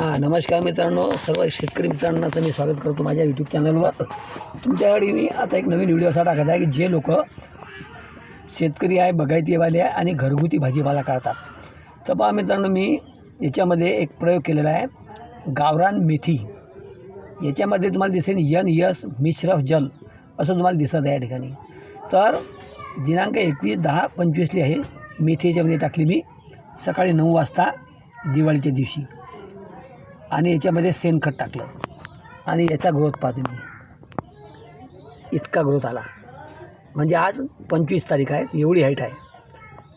हां नमस्कार मित्रांनो सर्व शेतकरी मित्रांना तर मी स्वागत करतो माझ्या यूट्यूब चॅनलवर तुमच्याकडे मी आता एक नवीन व्हिडिओ असा टाकत आहे की जे लोक शेतकरी आहे बगायतीवाले आहे आणि घरगुती भाजीपाला काढतात. तर पहा मित्रांनो मी याच्यामध्ये एक प्रयोग केलेला आहे. गावरान मेथी. याच्यामध्ये तुम्हाला दिसेल यन यस मिश्रफ जल असं तुम्हाला दिसत आहे या ठिकाणी. तर दिनांक एकवीस दहा पंचवीसली आहे मेथी याच्यामध्ये टाकली मी सकाळी नऊ वाजता दिवाळीच्या दिवशी. आणि याच्यामध्ये शेणखत टाकलं. आणि याचा ग्रोथ पाहा तुम्ही. इतका ग्रोथ आला. म्हणजे आज पंचवीस तारीख आहे एवढी हाईट आहे.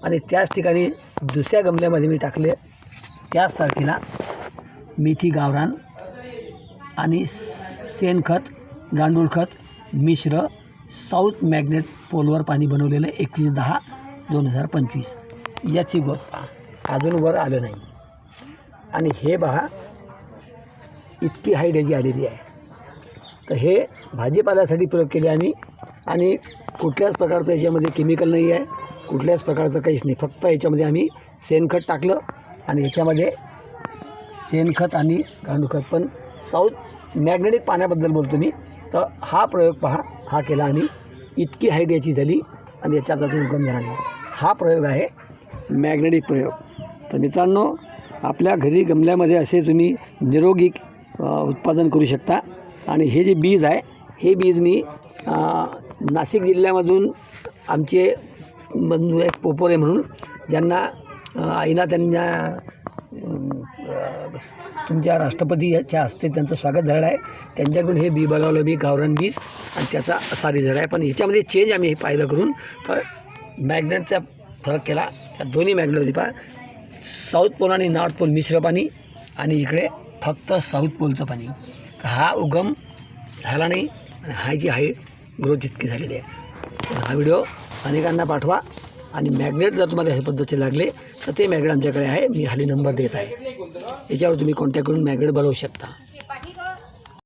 आणि त्याच ठिकाणी दुसऱ्या गमल्यामध्ये मी टाकले त्याच तारखेला मेथी गावरान आणि शेणखत गांडूळ खत मिश्र साऊथ मॅग्नेट पोलवर पाणी बनवलेलं एकवीस दहा दोन हजार पंचवीस. याची गोत पहा. अजून वर आलं नाही. आणि हे बघा इतकी हाईट ह्याची आलेली आहे. तर हे भाजीपाल्यासाठी प्रयोग केले आम्ही. आणि कुठल्याच प्रकारचं याच्यामध्ये केमिकल नाही आहे. कुठल्याच प्रकारचं काहीच नाही. फक्त याच्यामध्ये आम्ही शेणखत टाकलं. आणि याच्यामध्ये शेणखत आणि गांडूखत पण साऊथ मॅग्नेटिक पाण्याबद्दल बोलतो मी. तर हा प्रयोग पहा. हा केला आणि इतकी हाईट याची झाली. आणि याच्यात अजून उगम झाला नाही. हा प्रयोग आहे मॅग्नेटिक प्रयोग. तर मित्रांनो आपल्या घरी गमल्यामध्ये असे तुम्ही निरोगी उत्पादन करू शकता. आणि हे जे बीज आहे हे बीज मी नाशिक जिल्ह्यामधून आमचे बंधू आहेत पोपोरे म्हणून ज्यांना आईना त्यांना तुमच्या राष्ट्रपतीच्या हस्ते त्यांचं स्वागत झालं आहे. त्यांच्याकडून हे बी बघावलं मी गावरान बीज आणि त्याचा असा रिझल्ट आहे. पण याच्यामध्ये चेंज आम्ही हे पाहिलं करून तर मॅग्नेटचा फरक केला. त्या दोन्ही मॅग्नेट होती पहा. साऊथ पोल आणि नॉर्थ पोल मिश्र पाणी आणि इकडे फक्त साऊथ पोलचं पाणी. तर हा उगम झाला नाही आणि हा जी आहे ग्रोथ इतकी झालेली आहे. हा व्हिडिओ अनेकांना पाठवा आणि मॅग्नेट जर तुम्हाला ह्या पद्धतीचे लागले तर ते मॅग्नेट आमच्याकडे आहे. मी हाली नंबर देत आहे. याच्यावर तुम्ही कॉन्टॅक्ट करून मॅग्नेट बनवू शकता.